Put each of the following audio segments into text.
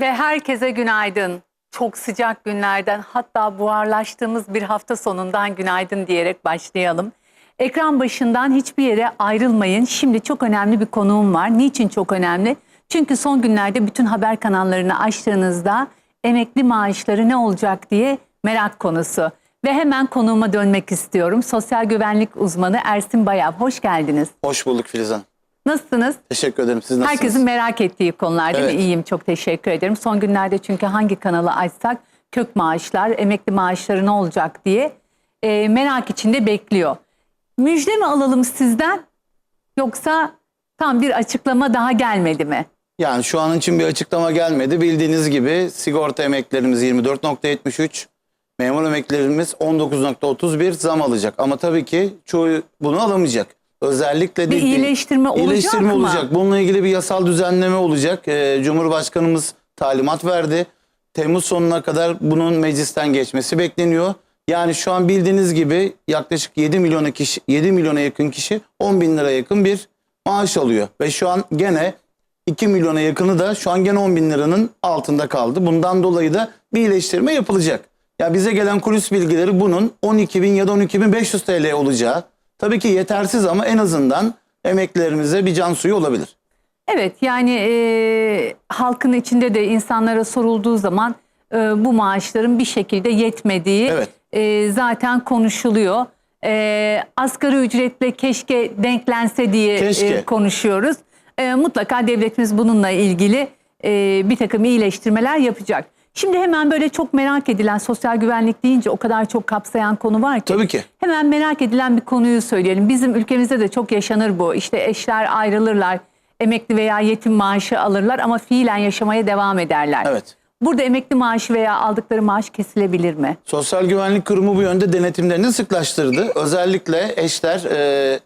Ve herkese günaydın. Çok sıcak günlerden hatta buharlaştığımız bir hafta sonundan günaydın diyerek başlayalım. Ekran başından hiçbir yere ayrılmayın. Şimdi çok önemli bir konuğum var. Niçin çok önemli? Çünkü son günlerde bütün haber kanallarını açtığınızda emekli maaşları ne olacak diye merak konusu. Ve hemen konuğuma dönmek istiyorum. Sosyal güvenlik uzmanı Ersin Bayav. Hoş geldiniz. Hoş bulduk Filizan. Nasılsınız? Teşekkür ederim. Siz nasılsınız? Herkesin merak ettiği konular değil mi? Evet. İyiyim çok teşekkür ederim. Son günlerde çünkü hangi kanalı açsak kök maaşlar, emekli maaşları ne olacak diye e, merak içinde bekliyor. Müjde mi alalım sizden yoksa tam bir açıklama daha gelmedi mi? Yani şu an için bir açıklama gelmedi. Bildiğiniz gibi sigorta emeklerimiz 24.73, memur emeklerimiz 19.31 zam alacak. Ama tabii ki çoğu bunu alamayacak. Özellikle Bir iyileştirme olacak İyileştirme mı? olacak. Bununla ilgili bir yasal düzenleme olacak. Ee, Cumhurbaşkanımız talimat verdi. Temmuz sonuna kadar bunun meclisten geçmesi bekleniyor. Yani şu an bildiğiniz gibi yaklaşık 7 milyona kişi 7 milyona yakın kişi 10 bin lira yakın bir maaş alıyor. Ve şu an gene 2 milyona yakını da şu an gene 10 bin liranın altında kaldı. Bundan dolayı da bir iyileştirme yapılacak. Ya bize gelen kulis bilgileri bunun 12 bin ya da 12 bin 500 TL olacağı. Tabii ki yetersiz ama en azından emeklilerimize bir can suyu olabilir. Evet yani e, halkın içinde de insanlara sorulduğu zaman e, bu maaşların bir şekilde yetmediği Evet. e, zaten konuşuluyor. E, asgari ücretle keşke denklense diye e, Keşke. konuşuyoruz. E, mutlaka devletimiz bununla ilgili e, bir takım iyileştirmeler yapacak. Şimdi hemen böyle çok merak edilen sosyal güvenlik deyince o kadar çok kapsayan konu var ki. Tabii ki. Hemen merak edilen bir konuyu söyleyelim. Bizim ülkemizde de çok yaşanır bu. İşte eşler ayrılırlar, emekli veya yetim maaşı alırlar ama fiilen yaşamaya devam ederler. Evet. Burada emekli maaşı veya aldıkları maaş kesilebilir mi? Sosyal Güvenlik Kurumu bu yönde denetimlerini sıklaştırdı. Özellikle eşler e,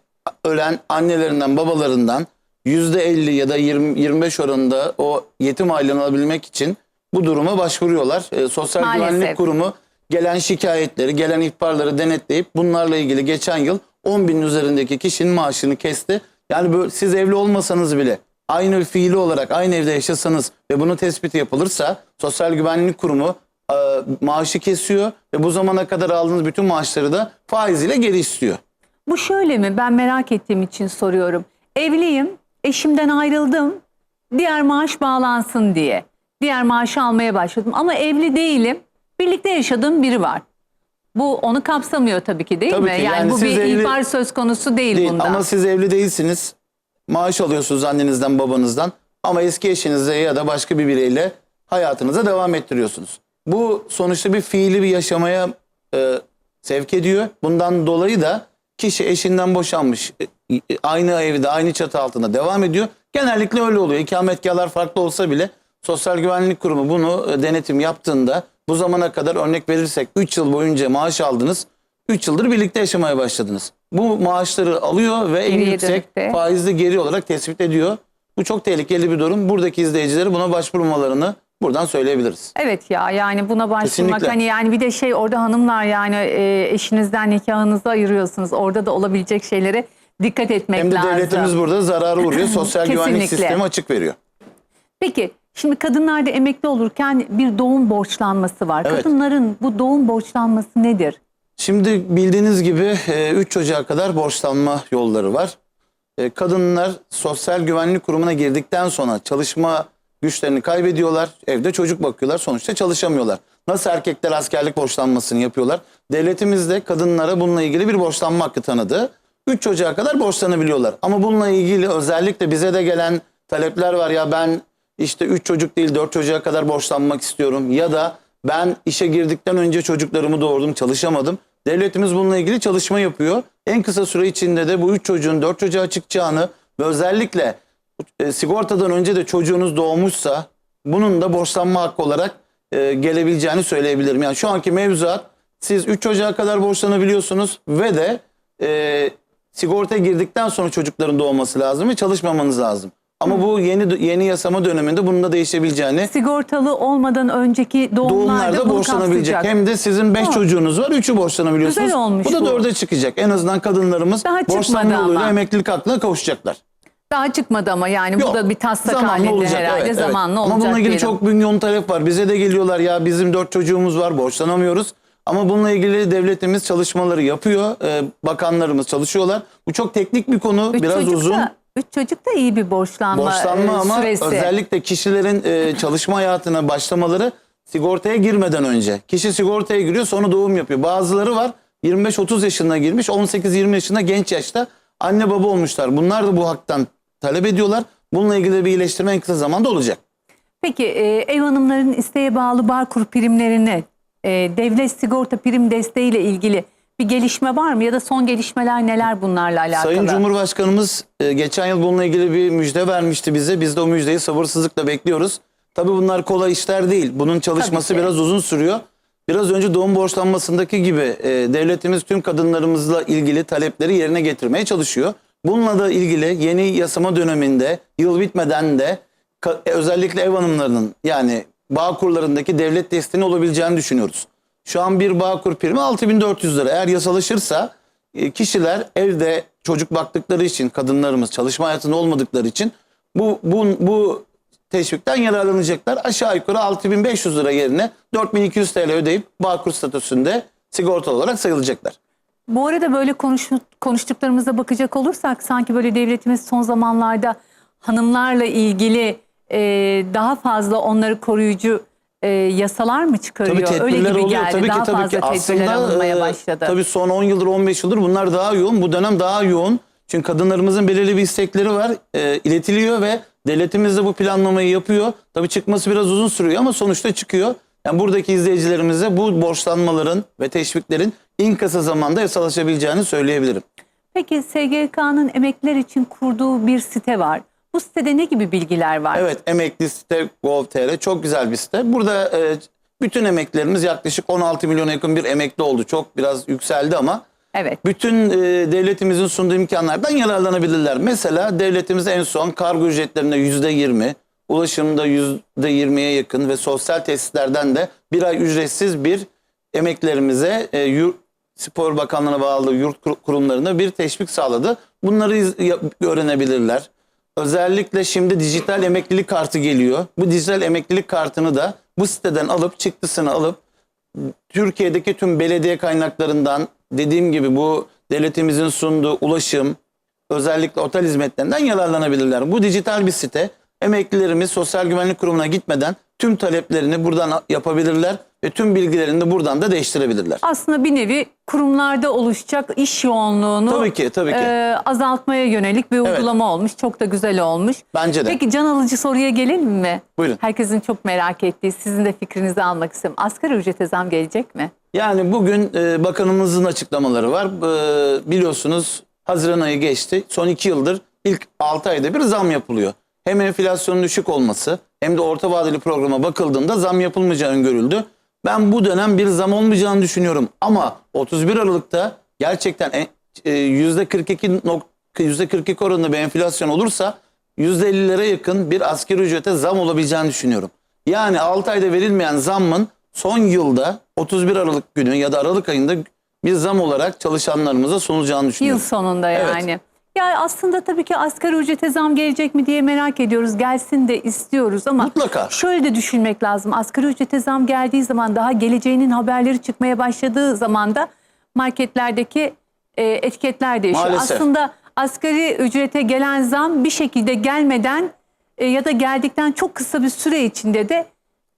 ölen annelerinden babalarından %50 ya da 20, 25 oranında o yetim aylığını alabilmek için bu duruma başvuruyorlar. E, Sosyal Maalesef. Güvenlik Kurumu gelen şikayetleri, gelen ihbarları denetleyip bunlarla ilgili geçen yıl 10 bin üzerindeki kişinin maaşını kesti. Yani böyle, siz evli olmasanız bile aynı fiili olarak aynı evde yaşasanız ve bunun tespiti yapılırsa Sosyal Güvenlik Kurumu e, maaşı kesiyor ve bu zamana kadar aldığınız bütün maaşları da faiziyle geri istiyor. Bu şöyle mi? Ben merak ettiğim için soruyorum. Evliyim, eşimden ayrıldım, diğer maaş bağlansın diye. Diğer maaşı almaya başladım ama evli değilim, birlikte yaşadığım biri var. Bu onu kapsamıyor tabii ki değil Tabii mi? ki, yani, yani bu bir evli- ihbar söz konusu değil, Değil. bunda. Ama siz evli değilsiniz. Maaş alıyorsunuz annenizden babanızdan ama eski eşinizle ya da başka bir bireyle hayatınıza devam ettiriyorsunuz. Bu sonuçta bir fiili bir yaşamaya e, sevk ediyor. Bundan dolayı da kişi eşinden boşanmış e, e, aynı evde aynı çatı altında devam ediyor. Genellikle öyle oluyor. İkametgahlar farklı olsa bile Sosyal Güvenlik Kurumu bunu e, denetim yaptığında bu zamana kadar örnek verirsek 3 yıl boyunca maaş aldınız. 3 yıldır birlikte yaşamaya başladınız. Bu maaşları alıyor ve en Geriye yüksek dönük de. faizli geri olarak tespit ediyor. Bu çok tehlikeli bir durum. Buradaki izleyicileri buna başvurmalarını buradan söyleyebiliriz. Evet ya yani buna başvurmak Kesinlikle. hani yani bir de şey orada hanımlar yani e, eşinizden nikahınızı ayırıyorsunuz. Orada da olabilecek şeylere dikkat etmek Hem de lazım. devletimiz burada zararı uğruyor. Sosyal güvenlik Kesinlikle. sistemi açık veriyor. Peki şimdi kadınlarda emekli olurken bir doğum borçlanması var. Evet. Kadınların bu doğum borçlanması nedir? Şimdi bildiğiniz gibi 3 çocuğa kadar borçlanma yolları var. E, Kadınlar Sosyal Güvenlik Kurumu'na girdikten sonra çalışma güçlerini kaybediyorlar. Evde çocuk bakıyorlar. Sonuçta çalışamıyorlar. Nasıl erkekler askerlik borçlanmasını yapıyorlar? Devletimiz de kadınlara bununla ilgili bir borçlanma hakkı tanıdı. 3 çocuğa kadar borçlanabiliyorlar. Ama bununla ilgili özellikle bize de gelen talepler var. Ya ben işte 3 çocuk değil 4 çocuğa kadar borçlanmak istiyorum. Ya da ben işe girdikten önce çocuklarımı doğurdum çalışamadım. Devletimiz bununla ilgili çalışma yapıyor. En kısa süre içinde de bu 3 çocuğun 4 çocuğa çıkacağını ve özellikle e, sigortadan önce de çocuğunuz doğmuşsa bunun da borçlanma hakkı olarak e, gelebileceğini söyleyebilirim. Yani şu anki mevzuat siz 3 çocuğa kadar borçlanabiliyorsunuz ve de e, sigortaya girdikten sonra çocukların doğması lazım ve çalışmamanız lazım. Ama bu yeni yeni yasama döneminde bunun da değişebileceğini Sigortalı olmadan önceki doğumlarda, doğumlarda borçlanabilecek. kapsayacak. Hem de sizin 5 Tamam. çocuğunuz var 3'ü borçlanabiliyorsunuz. Güzel olmuş bu da bu. 4'e çıkacak. En azından kadınlarımız Daha borçlanma yoluyla ama. emeklilik hakkına kavuşacaklar. Daha çıkmadı ama yani Yok, bu da bir taslak halinde olacak, herhalde evet, evet. zamanla Ama olacak bununla ilgili diyelim. çok milyon talep var. Bize de geliyorlar ya bizim dört çocuğumuz var borçlanamıyoruz. Ama bununla ilgili devletimiz çalışmaları yapıyor. Ee, bakanlarımız çalışıyorlar. Bu çok teknik bir konu. Üç biraz uzun. Da, üç çocuk da iyi bir borçlanma, Borçlanma e, ama süresi. özellikle kişilerin e, çalışma hayatına başlamaları sigortaya girmeden önce. Kişi sigortaya giriyor sonra doğum yapıyor. Bazıları var 25-30 yaşına girmiş 18-20 yaşında genç yaşta anne baba olmuşlar. Bunlar da bu haktan talep ediyorlar. Bununla ilgili bir iyileştirme en kısa zamanda olacak. Peki e, ev hanımların isteğe bağlı Bağkur primlerine e, devlet sigorta prim desteğiyle ilgili bir gelişme var mı? Ya da son gelişmeler neler bunlarla alakalı? Sayın Cumhurbaşkanımız e, geçen yıl bununla ilgili bir müjde vermişti bize. Biz de o müjdeyi sabırsızlıkla bekliyoruz. Tabii bunlar kolay işler değil. Bunun çalışması biraz uzun sürüyor. Biraz önce doğum borçlanmasındaki gibi e, devletimiz tüm kadınlarımızla ilgili talepleri yerine getirmeye çalışıyor. Bununla da ilgili yeni yasama döneminde yıl bitmeden de e, özellikle ev hanımlarının yani bağ kurlarındaki devlet desteğini olabileceğini düşünüyoruz. Şu an bir Bağkur primi 6400 lira. Eğer yasalaşırsa e, kişiler evde çocuk baktıkları için kadınlarımız çalışma hayatında olmadıkları için bu bu bu teşvikten yararlanacaklar. Aşağı yukarı 6500 lira yerine 4200 TL ödeyip Bağkur statüsünde sigortalı olarak sayılacaklar. Bu arada böyle konuş, konuştuklarımıza bakacak olursak sanki böyle devletimiz son zamanlarda hanımlarla ilgili e, daha fazla onları koruyucu e, yasalar mı çıkarıyor? Tabii Öyle tedbirler gibi oluyor. geldi. Tabii daha ki tabii fazla ki. tedbirler Aslında alınmaya e, başladı. tabii son 10 yıldır 15 yıldır bunlar daha yoğun. Bu dönem daha yoğun. Çünkü kadınlarımızın belirli bir istekleri var. E, iletiliyor ve devletimiz de bu planlamayı yapıyor. Tabii çıkması biraz uzun sürüyor ama sonuçta çıkıyor. Yani buradaki izleyicilerimize bu borçlanmaların ve teşviklerin en kısa zamanda yasalaşabileceğini söyleyebilirim. Peki SGK'nın emekliler için kurduğu bir site var. Bu sitede ne gibi bilgiler var? Evet emekli site gov.tr çok güzel bir site. Burada e, bütün emeklilerimiz yaklaşık 16 milyona yakın bir emekli oldu. Çok biraz yükseldi ama Evet. bütün e, devletimizin sunduğu imkanlardan yararlanabilirler. Mesela devletimiz en son kargo ücretlerinde yüzde yirmi, ulaşımda yüzde yirmiye yakın ve sosyal tesislerden de bir ay ücretsiz bir emeklerimize e, yurt, Spor Bakanlığı'na bağlı yurt kur- kurumlarına bir teşvik sağladı. Bunları iz- ya- öğrenebilirler. Özellikle şimdi dijital emeklilik kartı geliyor. Bu dijital emeklilik kartını da bu siteden alıp çıktısını alıp Türkiye'deki tüm belediye kaynaklarından dediğim gibi bu devletimizin sunduğu ulaşım, özellikle otel hizmetlerinden yararlanabilirler. Bu dijital bir site. Emeklilerimiz Sosyal Güvenlik Kurumu'na gitmeden tüm taleplerini buradan yapabilirler ve tüm bilgilerini de buradan da değiştirebilirler. Aslında bir nevi kurumlarda oluşacak iş yoğunluğunu Tabii ki, tabii ki. e, azaltmaya yönelik bir uygulama olmuş. Çok da güzel olmuş. Bence de. Peki can alıcı soruya gelelim mi? Buyurun. Herkesin çok merak ettiği, sizin de fikrinizi almak istiyorum. Asgari ücrete zam gelecek mi? Yani bugün e, bakanımızın açıklamaları var. E, biliyorsunuz Haziran ayı geçti. Son iki yıldır ilk 6 ayda bir zam yapılıyor. Hem enflasyonun düşük olması hem de orta vadeli programa bakıldığında zam yapılmayacağı öngörüldü. Ben bu dönem bir zam olmayacağını düşünüyorum. Ama 31 Aralık'ta gerçekten en- e, %42 nok- %42 oranında bir enflasyon olursa %50'lere yakın bir asgari ücrete zam olabileceğini düşünüyorum. Yani 6 ayda verilmeyen zammın son yılda 31 Aralık günü ya da Aralık ayında bir zam olarak çalışanlarımıza sunulacağını Yıl düşünüyorum. sonunda Evet. yani. Ya aslında tabii ki asgari ücrete zam gelecek mi diye merak ediyoruz. Gelsin de istiyoruz ama Mutlaka. şöyle de düşünmek lazım. Asgari ücrete zam geldiği zaman daha geleceğinin haberleri çıkmaya başladığı zaman da marketlerdeki e, etiketler değişiyor. Maalesef. Aslında asgari ücrete gelen zam bir şekilde gelmeden e, ya da geldikten çok kısa bir süre içinde de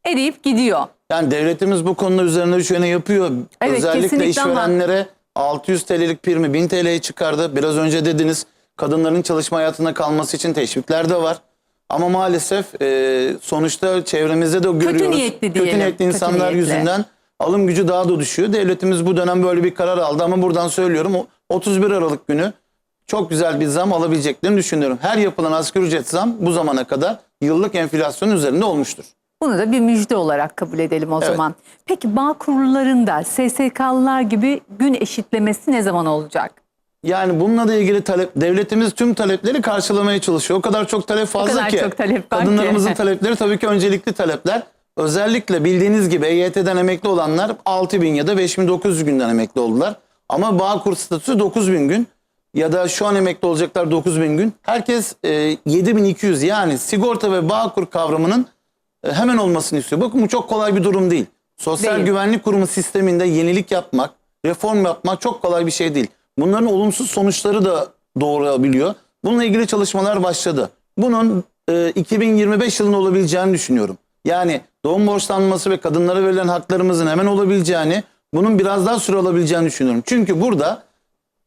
eriyip gidiyor. Yani devletimiz bu konuda üzerine düşeni yapıyor. Evet, Özellikle kesinlikle ama- işverenlere 600 TL'lik primi 1000 TL'ye çıkardı. Biraz önce dediniz kadınların çalışma hayatında kalması için teşvikler de var. Ama maalesef e, sonuçta çevremizde de görüyoruz. niyetli Kötü diyelim, niyetli kötü insanlar niyetli. yüzünden alım gücü daha da düşüyor. Devletimiz bu dönem böyle bir karar aldı ama buradan söylüyorum o 31 Aralık günü çok güzel bir zam alabileceklerini düşünüyorum. Her yapılan asgari ücret zam bu zamana kadar yıllık enflasyonun üzerinde olmuştur. Bunu da bir müjde olarak kabul edelim o Evet. zaman. Peki bağ kurullarında SSK'lılar gibi gün eşitlemesi ne zaman olacak? Yani bununla da ilgili talep devletimiz tüm talepleri karşılamaya çalışıyor. O kadar çok talep fazla kadar ki. çok talep var ki. Kadınlarımızın talepleri tabii ki öncelikli talepler. Özellikle bildiğiniz gibi EYT'den emekli olanlar 6000 ya da 5900 günden emekli oldular. Ama Bağkur statüsü 9000 gün. ya da şu an emekli olacaklar 9000 gün. Herkes e, 7200 yani sigorta ve bağkur kavramının e, hemen olmasını istiyor. Bakın bu çok kolay bir durum değil. Sosyal Değil. Güvenlik Kurumu sisteminde yenilik yapmak, reform yapmak çok kolay bir şey değil. Bunların olumsuz sonuçları da doğurabiliyor. Bununla ilgili çalışmalar başladı. Bunun e, 2025 yılında olabileceğini düşünüyorum. Yani doğum borçlanması ve kadınlara verilen haklarımızın hemen olabileceğini, bunun biraz daha süre alabileceğini düşünüyorum. Çünkü burada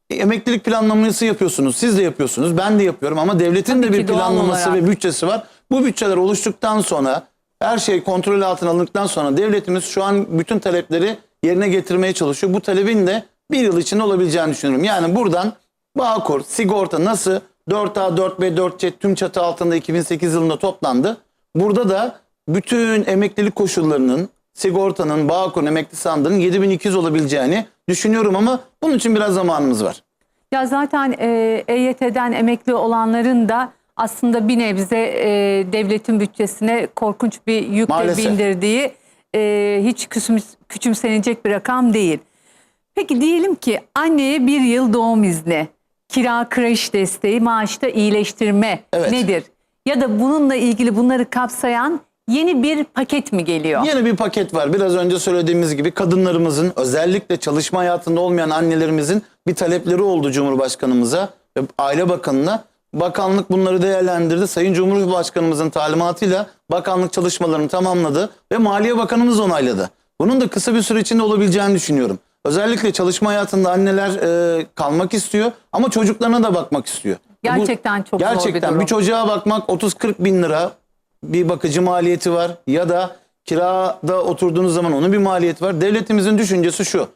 e, emeklilik planlaması yapıyorsunuz. Siz de yapıyorsunuz. Ben de yapıyorum ama devletin Tabii de bir doğal planlaması olarak. ve bütçesi var. Bu bütçeler oluştuktan sonra her şey kontrol altına alındıktan sonra devletimiz şu an bütün talepleri yerine getirmeye çalışıyor. Bu talebin de bir yıl içinde olabileceğini düşünüyorum. Yani buradan Bağkur, sigorta nasıl 4A, 4B, 4C tüm çatı altında 2008 yılında toplandı. Burada da bütün emeklilik koşullarının, sigortanın, Bağkur'un, emekli sandığının 7200 olabileceğini düşünüyorum ama bunun için biraz zamanımız var. Ya zaten e, EYT'den emekli olanların da aslında bir nebze e, devletin bütçesine korkunç bir yükle Maalesef. bindirdiği e, hiç küsüm, küçümsenecek bir rakam değil. Peki diyelim ki anneye bir yıl doğum izni, kira kreş desteği, maaşta iyileştirme Evet. nedir? Ya da bununla ilgili bunları kapsayan yeni bir paket mi geliyor? Yeni bir paket var. Biraz önce söylediğimiz gibi kadınlarımızın özellikle çalışma hayatında olmayan annelerimizin bir talepleri oldu Cumhurbaşkanımıza ve Aile Bakanı'na. Bakanlık bunları değerlendirdi. Sayın Cumhurbaşkanımızın talimatıyla bakanlık çalışmalarını tamamladı ve Maliye Bakanımız onayladı. Bunun da kısa bir süre içinde olabileceğini düşünüyorum. Özellikle çalışma hayatında anneler e, kalmak istiyor ama çocuklarına da bakmak istiyor. Gerçekten çok zor bir Gerçekten bir çocuğa bakmak 30-40 bin lira bir bakıcı maliyeti var ya da kirada oturduğunuz zaman onun bir maliyeti var. Devletimizin düşüncesi şu.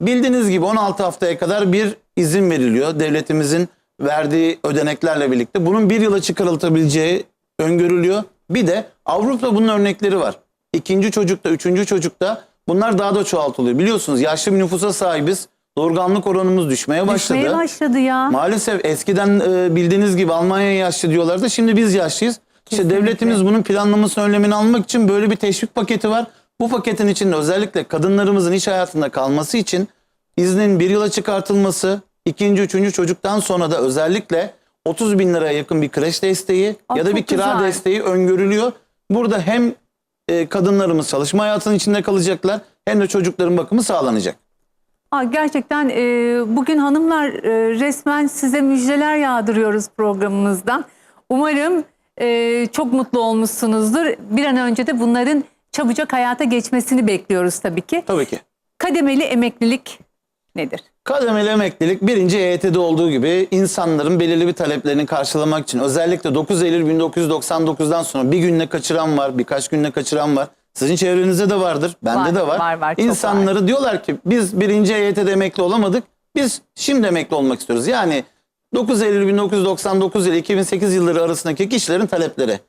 Bildiğiniz gibi 16 haftaya kadar bir izin veriliyor. Devletimizin verdiği ödeneklerle birlikte. Bunun bir yıla çıkarılabileceği öngörülüyor. Bir de Avrupa'da bunun örnekleri var. İkinci çocukta, üçüncü çocukta bunlar daha da çoğaltılıyor. Biliyorsunuz yaşlı bir nüfusa sahibiz. Doğurganlık oranımız düşmeye başladı. Düşmeye başladı ya. Maalesef eskiden e, bildiğiniz gibi Almanya yaşlı diyorlardı. Şimdi biz yaşlıyız. İşte Kesinlikle. devletimiz bunun planlamasını önlemini almak için böyle bir teşvik paketi var. Bu paketin içinde özellikle kadınlarımızın iş hayatında kalması için iznin bir yıla çıkartılması, ikinci, üçüncü çocuktan sonra da özellikle 30 bin liraya yakın bir kreş desteği Aa, ya da bir çok kira güzel. desteği öngörülüyor. Burada hem e, kadınlarımız çalışma hayatının içinde kalacaklar hem de çocukların bakımı sağlanacak. Aa, gerçekten e, bugün hanımlar e, resmen size müjdeler yağdırıyoruz programımızdan. Umarım e, çok mutlu olmuşsunuzdur. Bir an önce de bunların çabucak hayata geçmesini bekliyoruz tabii ki. Tabii ki. Kademeli emeklilik nedir? Kademeli emeklilik birinci EYT'de olduğu gibi insanların belirli bir taleplerini karşılamak için özellikle 9 Eylül 1999'dan sonra bir günle kaçıran var, birkaç günle kaçıran var. Sizin çevrenizde de vardır, bende Var, de var. var, var, çok İnsanları diyorlar ki biz birinci EYT'de emekli olamadık, biz şimdi emekli olmak istiyoruz. Yani 9 Eylül 1999 ile 2008 yılları arasındaki kişilerin talepleri.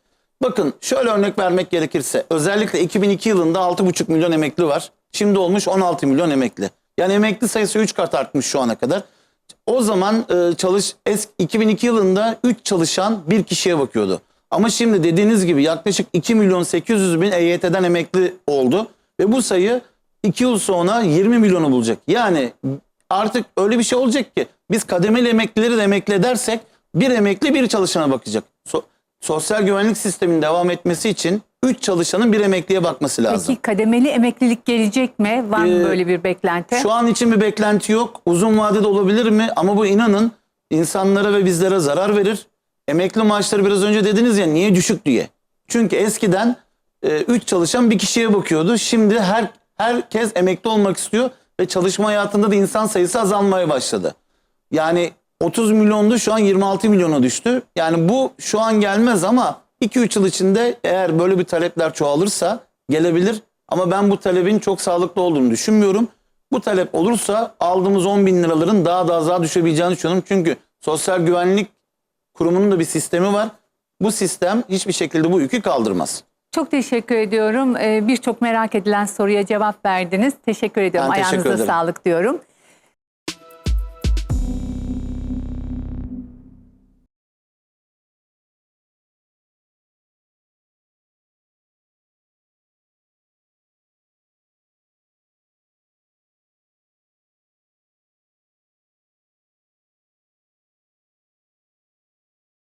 Bakın şöyle örnek vermek gerekirse özellikle 2002 yılında 6,5 milyon emekli var. Şimdi olmuş 16 milyon emekli. Yani emekli sayısı 3 kat artmış şu ana kadar. O zaman e, çalış es 2002 yılında 3 çalışan bir kişiye bakıyordu. Ama şimdi dediğiniz gibi yaklaşık 2 milyon 800 bin EYT'den emekli oldu. Ve bu sayı 2 yıl sonra 20 milyonu bulacak. Yani artık öyle bir şey olacak ki biz kademeli emeklileri de emekli edersek bir emekli bir çalışana bakacak. So- sosyal güvenlik sisteminin devam etmesi için 3 çalışanın bir emekliye bakması lazım. Peki kademeli emeklilik gelecek mi? Var mı Ee, böyle bir beklenti? Şu an için bir beklenti yok. Uzun vadede olabilir mi? Ama bu inanın insanlara ve bizlere zarar verir. Emekli maaşları biraz önce dediniz ya niye düşük diye. Çünkü eskiden 3 çalışan bir kişiye bakıyordu. Şimdi her herkes emekli olmak istiyor ve çalışma hayatında da insan sayısı azalmaya başladı. Yani 30 milyondu şu an 26 milyona düştü. Yani bu şu an gelmez ama 2-3 yıl içinde eğer böyle bir talepler çoğalırsa gelebilir. Ama ben bu talebin çok sağlıklı olduğunu düşünmüyorum. Bu talep olursa aldığımız 10 bin liraların daha da azağa düşebileceğini düşünüyorum. Çünkü Sosyal Güvenlik Kurumu'nun da bir sistemi var. Bu sistem hiçbir şekilde bu yükü kaldırmaz. Çok teşekkür ediyorum. Ee, Birçok merak edilen soruya cevap verdiniz. Teşekkür ediyorum. Ben teşekkür Ayağınıza ederim. sağlık diyorum.